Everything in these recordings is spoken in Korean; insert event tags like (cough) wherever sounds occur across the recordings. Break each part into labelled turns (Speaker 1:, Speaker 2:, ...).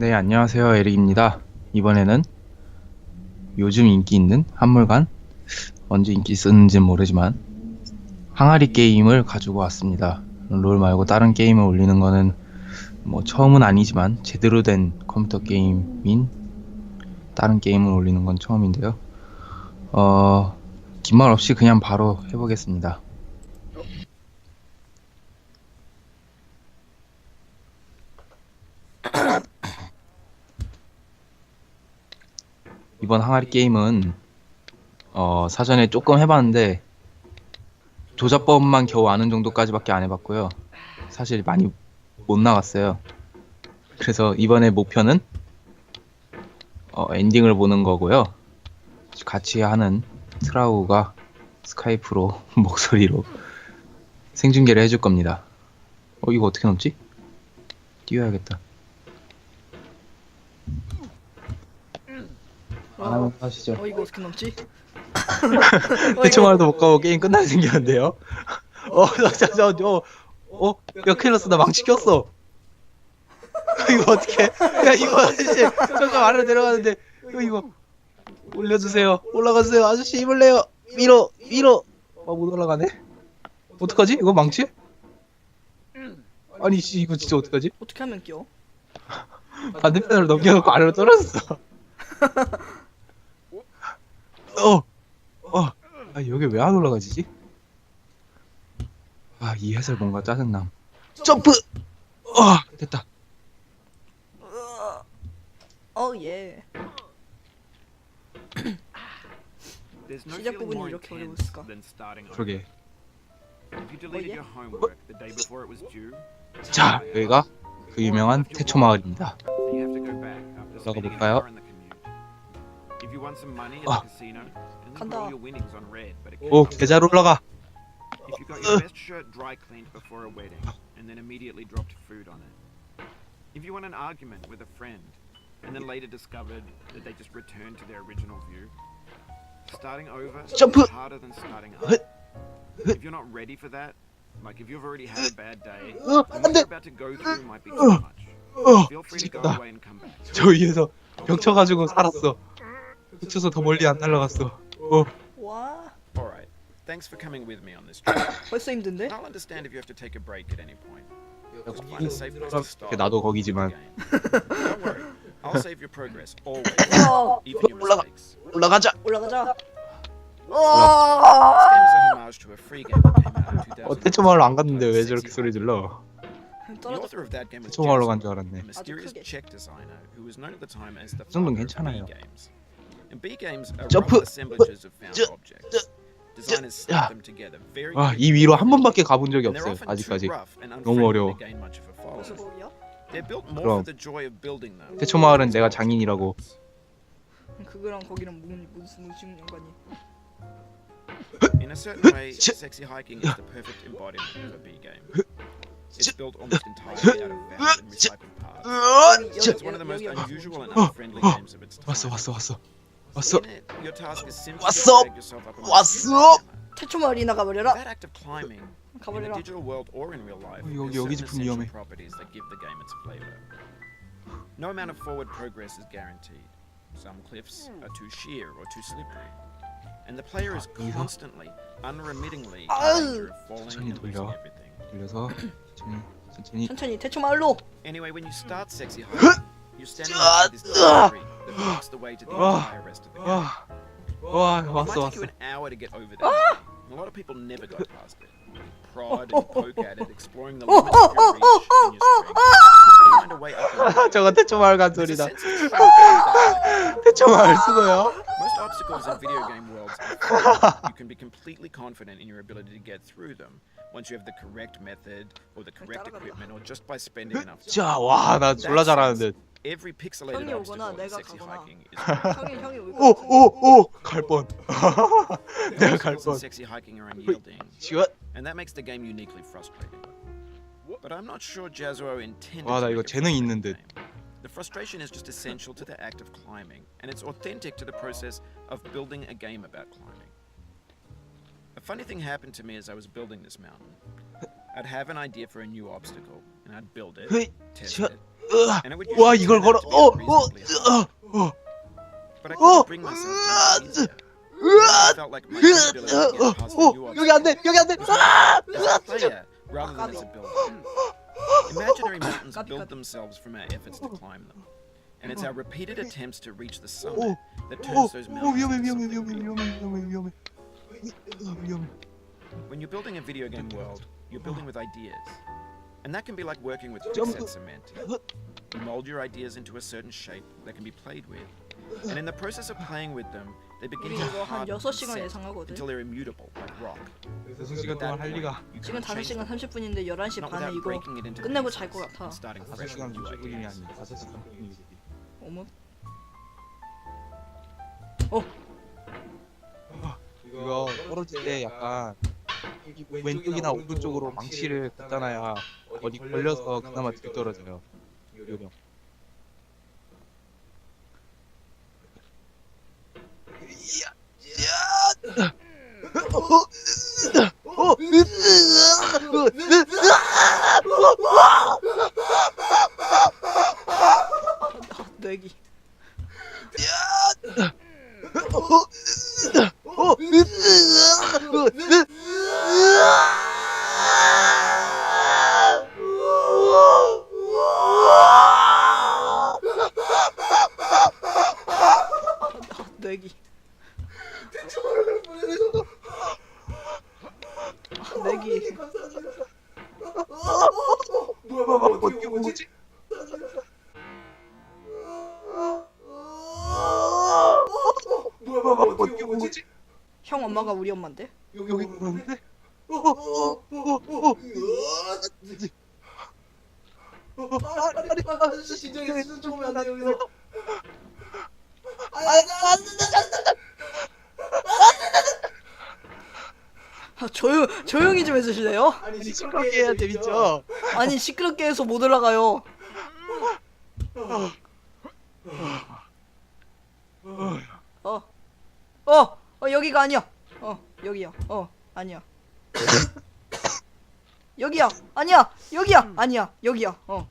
Speaker 1: 네, 안녕하세요. 에릭입니다. 이번에는 요즘 인기 있는 한물간, 언제 인기 있었는지는 모르지만, 항아리 게임을 가지고 왔습니다. 롤 말고 다른 게임을 올리는 거는 뭐 처음은 아니지만, 제대로 된 컴퓨터 게임인 다른 게임을 올리는 건 처음인데요. 어, 긴 말 없이 그냥 바로 해보겠습니다. 이번 항아리 게임은 어, 사전에 조금 해봤는데 조작법만 겨우 아는 정도까지밖에 안 해봤고요. 사실 많이 못 나갔어요. 그래서 이번에 목표는 어, 엔딩을 보는 거고요. 같이 하는 트라우가 스카이프로 (laughs) 목소리로 생중계를 해줄 겁니다. 어 이거 어떻게 넘지? 뛰어야겠다. 안 하면 하시죠.
Speaker 2: 어 이거 어떻게 넘지? (laughs)
Speaker 1: 대충말도 못 가고 게임 끝나게 생겼는데요. (laughs) 어, 나, 자, 자, 어, 어, 야, 큰일 났어. 나 망치 꼈어. (laughs) 이거 어떡해. 야, 이거 아저씨, 잠깐 아래로 내려가는데, 이거, 이거, 올려주세요. 올라가세요. 아저씨 힘을 내요. 밀어, 밀어. 아, 못 올라가네. 어떡하지? 이거 망치? 아니, 씨, 이거 진짜 어떡하지?
Speaker 2: 어떻게 하면 끼어?
Speaker 1: 반대편으로 넘겨놓고 아래로 떨어졌어. 어, 어, 아 여기 왜 안 올라가지지? 아 이 해설 뭔가 짜증남. 점프. 어, 됐다.
Speaker 2: 어 예. 시작 부분이 이렇게 어려웠을까?
Speaker 1: 그러게. 자 여기가 그 유명한 태초 마을입니다. 들어가 볼까요? 아.
Speaker 2: 간다.
Speaker 3: all your winnings on red, but it
Speaker 1: 오. 계좌로 올라가.
Speaker 3: If you got your best shirt dry cleaned before a wedding, and then immediately dropped food on it. If you won an argument with a friend, and then later discovered that they just returned to their original view. Starting over
Speaker 1: Jump.
Speaker 3: is harder than starting up.
Speaker 1: Hut.
Speaker 3: If you're not ready for that, like if you've already had a bad day,
Speaker 1: 어,
Speaker 3: and
Speaker 1: 안
Speaker 3: what
Speaker 1: 돼.
Speaker 3: you're about to go through might be too much.
Speaker 1: 어,
Speaker 3: Feel free to go
Speaker 1: 미치겠다.
Speaker 3: away and come back.
Speaker 1: 저 위에서 병 쳐가지고 살았어. 훔쳐서 더 멀리 안 날아갔어. 어,
Speaker 2: 와
Speaker 3: Alright, thanks for coming with me on this trip.
Speaker 2: 벌써 힘든데?
Speaker 3: I'll understand if you have to take a break at any point.
Speaker 1: 어,
Speaker 3: Just find a safe place to stop.
Speaker 1: 나도 거기지만
Speaker 3: Don't worry, I'll save your progress always,
Speaker 2: 어
Speaker 3: even your
Speaker 1: 올라가.
Speaker 3: mistakes.
Speaker 1: 올라가자.
Speaker 2: 올라가자.
Speaker 3: This
Speaker 2: 어.
Speaker 3: game is a homage to a free game that came out in 2000.
Speaker 1: 어 태초 마을로 안 갔는데 왜 저렇게 소리 질러?
Speaker 3: The
Speaker 2: 떨어져.
Speaker 3: author of that game was
Speaker 1: 태초 마을로 간줄
Speaker 3: a
Speaker 1: 알았네.
Speaker 3: mysterious
Speaker 2: 크게.
Speaker 3: Czech designer who was known at the time as the
Speaker 1: 그 정도는
Speaker 3: father of
Speaker 1: 괜찮아요.
Speaker 3: B games.
Speaker 1: 점프.
Speaker 3: rough assemblages of found
Speaker 1: 저-
Speaker 3: objects. Designers
Speaker 1: 야.
Speaker 3: snap them together very
Speaker 1: 와,
Speaker 3: quickly.
Speaker 1: 이 위로 한 번밖에 가본 적이 없어요. 아직까지.
Speaker 3: rough and
Speaker 1: 너무 어려워. 그럼.
Speaker 3: for the joy of building them.
Speaker 1: 태초 마을은 내가 장인이라고.
Speaker 2: 그거랑 거기랑 무슨 무슨 무슨 연관이?
Speaker 3: In a certain way,
Speaker 1: 치-
Speaker 3: sexy hiking is the perfect embodiment of a B game. It's built almost entirely out of found and recycled parts. It's one of the most unusual and
Speaker 1: 어,
Speaker 3: unfriendly
Speaker 1: 어.
Speaker 3: games of its time.
Speaker 1: 왔어, 왔어, 왔어. 왔어.
Speaker 3: In it, your task is simply
Speaker 1: 왔어.
Speaker 3: to drag yourself up a
Speaker 1: 왔어.
Speaker 3: mountain.
Speaker 2: 태초 마을이나 가버려라.
Speaker 3: That act of climbing, in the
Speaker 2: 가버려라.
Speaker 3: digital world or in real life,
Speaker 1: 어, 여기-
Speaker 3: has
Speaker 1: 여기
Speaker 3: certain
Speaker 1: 짚으면
Speaker 3: essential
Speaker 1: 위험해.
Speaker 3: properties that give the game its flavor. No amount of forward progress is guaranteed. Some cliffs are too sheer or too slippery. And the player is
Speaker 1: 여기서?
Speaker 3: constantly, unremittingly in
Speaker 2: 아유.
Speaker 3: danger of falling
Speaker 1: 천천히
Speaker 3: and losing
Speaker 1: 돌려.
Speaker 3: everything.
Speaker 1: 돌려서 천천히 천천히.
Speaker 2: 천천히 태초 마을로.
Speaker 3: Anyway, when you start sexy hiking, you're standing next to this
Speaker 1: 아,
Speaker 3: tree that blocks the way to the
Speaker 1: 아,
Speaker 3: entire rest of the game.
Speaker 1: 와, 와
Speaker 3: It
Speaker 1: 왔어
Speaker 3: might take
Speaker 1: 왔어.
Speaker 3: you an hour to get over that. and A lot of people never got past it. Prod and poke at it, exploring the limits of your reach and your strength. Trying to find a way up (laughs) and over.
Speaker 1: 저거 태초 마을 간
Speaker 3: There's a
Speaker 1: 소리다.
Speaker 3: sense of truth
Speaker 1: 태초 마을 수고요.
Speaker 3: Most obstacles in video game worlds are fixed. you can be completely confident in your ability to get through them once you have the correct method or the correct equipment or just by spending enough time.
Speaker 1: 자, 와, 나 졸라 잘하는데.
Speaker 3: Every pixelated
Speaker 2: 형이 오거나
Speaker 3: obstacle in
Speaker 2: 내가
Speaker 3: sexy
Speaker 2: 가거나.
Speaker 3: hiking is (laughs)
Speaker 2: 형이 형이 올
Speaker 1: 오,
Speaker 2: 거야.
Speaker 1: 오, 오, 갈 뻔.
Speaker 3: The (laughs)
Speaker 1: 내가 갈
Speaker 3: obstacles in
Speaker 1: 뻔.
Speaker 3: sexy hiking are unyielding,
Speaker 1: 지금
Speaker 3: and that makes the game uniquely frustrating. But I'm not sure Jazuo intended
Speaker 1: 와,
Speaker 3: to
Speaker 1: 나 이거
Speaker 3: make a
Speaker 1: 재능
Speaker 3: frustrating
Speaker 1: 있는 듯.
Speaker 3: game. The frustration is just essential to the act of climbing, and it's authentic to the process of building a game about climbing. A funny thing happened to me as I was building this mountain. I'd have an idea for a new obstacle, and I'd build it,
Speaker 1: 헤이,
Speaker 3: test
Speaker 1: 저-
Speaker 3: it,
Speaker 1: 으아,
Speaker 3: and it would
Speaker 1: 와
Speaker 3: usually
Speaker 1: 이걸
Speaker 3: turn
Speaker 1: 걸어
Speaker 3: out to be
Speaker 1: 어, 어,
Speaker 3: unreasonably hard.
Speaker 1: 어, 어,
Speaker 3: But I
Speaker 1: 어,
Speaker 3: couldn't bring myself to make it easier.
Speaker 1: 으아,
Speaker 3: I felt like my inability to
Speaker 1: 어,
Speaker 3: get past the
Speaker 1: 어,
Speaker 3: new
Speaker 1: 여기 안 돼, 여기 안 돼. 아,
Speaker 3: as a player rather than as a builder. Imaginary mountains
Speaker 2: Copy,
Speaker 3: build
Speaker 2: copy.
Speaker 3: themselves from our efforts to climb them. And it's our repeated attempts to reach the
Speaker 1: 오,
Speaker 3: summit that
Speaker 1: 오,
Speaker 3: turns those
Speaker 1: 오,
Speaker 3: mountains
Speaker 1: 위험해,
Speaker 3: into
Speaker 1: 위험해,
Speaker 3: something
Speaker 1: 위험해,
Speaker 3: real.
Speaker 1: 위험해, 위험해, 위험해. 으아, 위험해.
Speaker 3: When you're building a video game world, you're building with ideas. And that can be like working with thick cement. You mold your ideas into a certain shape that can be played with. And in the process of playing with them, they begin to
Speaker 2: 이거 한
Speaker 3: harden and
Speaker 2: 6시간
Speaker 3: set
Speaker 2: 예상하거든.
Speaker 3: until they're immutable, like rock.
Speaker 1: 6시간
Speaker 3: At that
Speaker 1: 동안 할
Speaker 3: point,
Speaker 1: 리가
Speaker 3: you
Speaker 2: 지금
Speaker 3: can't change
Speaker 2: 5시간
Speaker 3: them,
Speaker 2: 30분인데 11시
Speaker 3: not
Speaker 2: 반에
Speaker 3: without
Speaker 2: 이거
Speaker 3: breaking it into
Speaker 2: 끝내고
Speaker 3: pieces
Speaker 2: 잘것 같아.
Speaker 3: and starting fresh
Speaker 1: 5시간
Speaker 3: with new
Speaker 1: 50분이
Speaker 3: ideas.
Speaker 1: 아니라 5시간 50분이지.
Speaker 2: 어머
Speaker 1: 이거 떨어질 때 약간 이 왼쪽이나 오른쪽으로 망치를 긋잖아야 어디 걸려서 그나마 뒤 떨어져요. 요령.
Speaker 2: 뇌기 뇌기 뇌기
Speaker 1: 어떻게 뭐지? 뭐야, 어떻게 뭐지?
Speaker 2: 형 엄마가 우리 엄마인데?
Speaker 1: 여기 그런데? 어, 어, 어, 어, 어. 아니, 아니, 아, 진정해, 진정해, 안 돼, 여기서.
Speaker 2: 아, 조용 조용히 좀 해주실래요?
Speaker 1: 아니, 시끄럽게 해야 재밌죠?
Speaker 2: 아니 시끄럽게 해서 못 올라가요. 어, 어, 어 여기가 아니야. 어 여기야. 어 아니야. 여기야. 아니야. 여기야. 아니야. 여기야. 어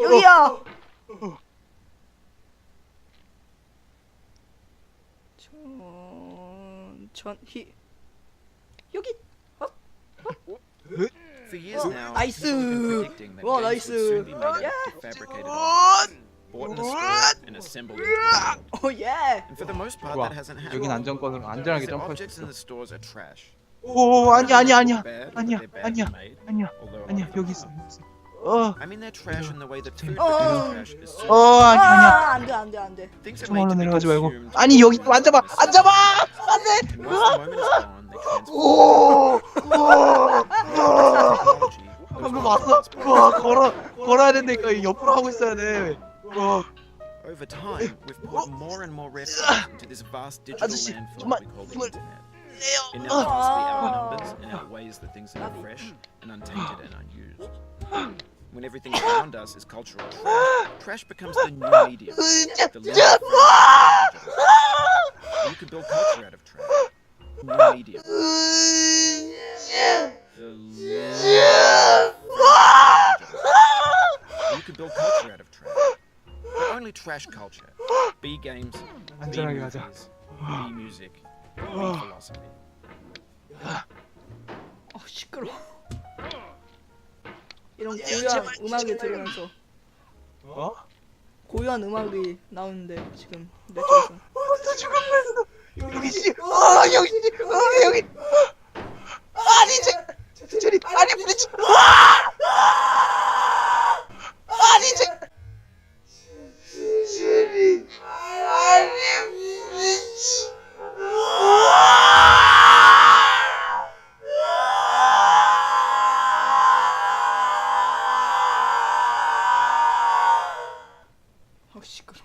Speaker 2: 여기야. 전전히 여기.
Speaker 3: For years now,
Speaker 2: Nice.
Speaker 3: people have been predicting that
Speaker 2: Wow,
Speaker 3: games would
Speaker 2: nice.
Speaker 3: soon be made out
Speaker 2: Yeah.
Speaker 3: of prefabricated objects, bought in a store and assembled into a world.
Speaker 2: 오 예.
Speaker 3: And for the most part,
Speaker 1: 좋아.
Speaker 3: that hasn't happened.
Speaker 1: 여긴 안전권으로 안전하게
Speaker 3: Because the
Speaker 1: 점프할
Speaker 3: objects
Speaker 1: 수
Speaker 3: in
Speaker 1: 있어.
Speaker 3: the stores are trash.
Speaker 1: 오, 아니야, 아니야, 아니야.
Speaker 3: Bad, but
Speaker 1: 아니야,
Speaker 3: they're badly
Speaker 1: 아니야,
Speaker 3: made,
Speaker 1: 아니야,
Speaker 3: although
Speaker 1: 아니야, 여기 있어. 여기. 어,
Speaker 3: I mean, they're trash in the way that food
Speaker 2: Oh.
Speaker 3: produced trash is
Speaker 1: 어,
Speaker 3: so.
Speaker 1: 아니야, 아니야.
Speaker 2: 아, 안 돼, 안 돼, 안 돼.
Speaker 3: Things are
Speaker 1: 좀 얼른
Speaker 3: to be
Speaker 1: 내려가지 말고.
Speaker 3: consumed
Speaker 1: 아니, 여기 또 앉아봐, 앉아봐! 안 돼!
Speaker 3: And once the moment is gone, they transform
Speaker 1: 오, 오,
Speaker 3: technology. those
Speaker 1: 방금
Speaker 3: ones
Speaker 1: 왔어.
Speaker 3: that
Speaker 1: 와, 걸어, 걸어야 된다니까 옆으로 하고 있어야 돼. 와,
Speaker 3: Over time, we've put more and more resources into this vast digital
Speaker 1: 아저씨,
Speaker 3: landfill
Speaker 1: 정말,
Speaker 3: we call the
Speaker 1: 정말.
Speaker 3: internet. It
Speaker 1: 어,
Speaker 3: now vastly outnumbers and outweighs the things that are fresh and untainted and unused. When everything around us is cultural trash, trash becomes the new medium. The living form of digital. You can build culture out of trash. Medium. You can build culture out of trash. But only trash culture. B games, B
Speaker 1: 안전하게 가자.
Speaker 3: movies, B music, B philosophy.
Speaker 2: 어 시끄러. 이런 고유한 음악을 들으면서
Speaker 1: 어?
Speaker 2: 고유한 음악이 나오는데 지금 내 쪽에서.
Speaker 1: 여기 씨, 아 여기 씨, 아 여기. 아니 제, 제리, 아니 부딪혀. 아니 제. 제리, 아니 부딪혀.
Speaker 2: 어 시끄러.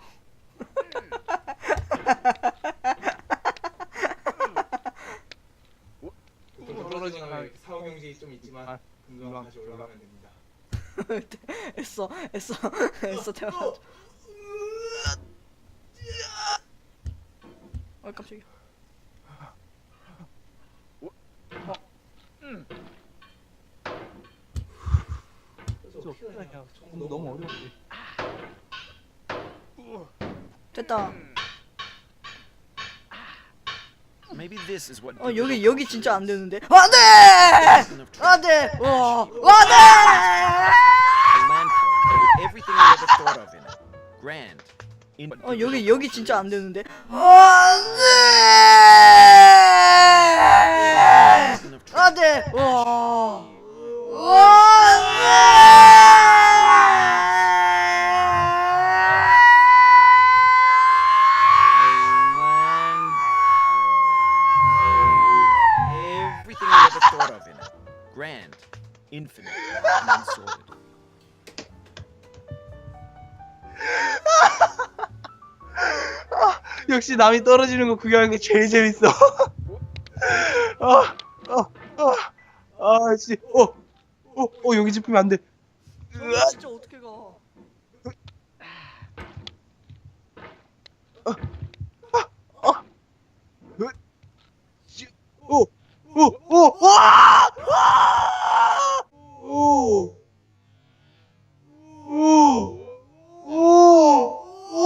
Speaker 2: (laughs)
Speaker 1: 좀 떨어지는 좀 있지만 금방 다시 올라가면 됩니다. (laughs)
Speaker 2: 애써 애써 (laughs) 애써 태어나. 어 깜짝이야.
Speaker 1: 어떻게 하냐. 저건 너무 어려운데.
Speaker 4: 됐다.
Speaker 3: Maybe this is what.
Speaker 4: 어 여기 여기 진짜 안 되는데. 안 돼. 안 돼. 와 안돼.
Speaker 3: Ever thought of in it. Grand. In
Speaker 4: 어 여기 여기 진짜 안 되는데. 안 돼. 안 돼. 와.
Speaker 3: Grand, infinite, and unsorted. (laughs)
Speaker 1: 역시 남이 떨어지는 거 구경하는 게 제일 재밌어. (laughs) 아, 아, 아, 아, 씨, 어, 어, 어, 여기 짚으면 안 돼. 으아,
Speaker 4: 진짜 어떻게 가?
Speaker 1: 오! 와! 오! 오! 오! 오!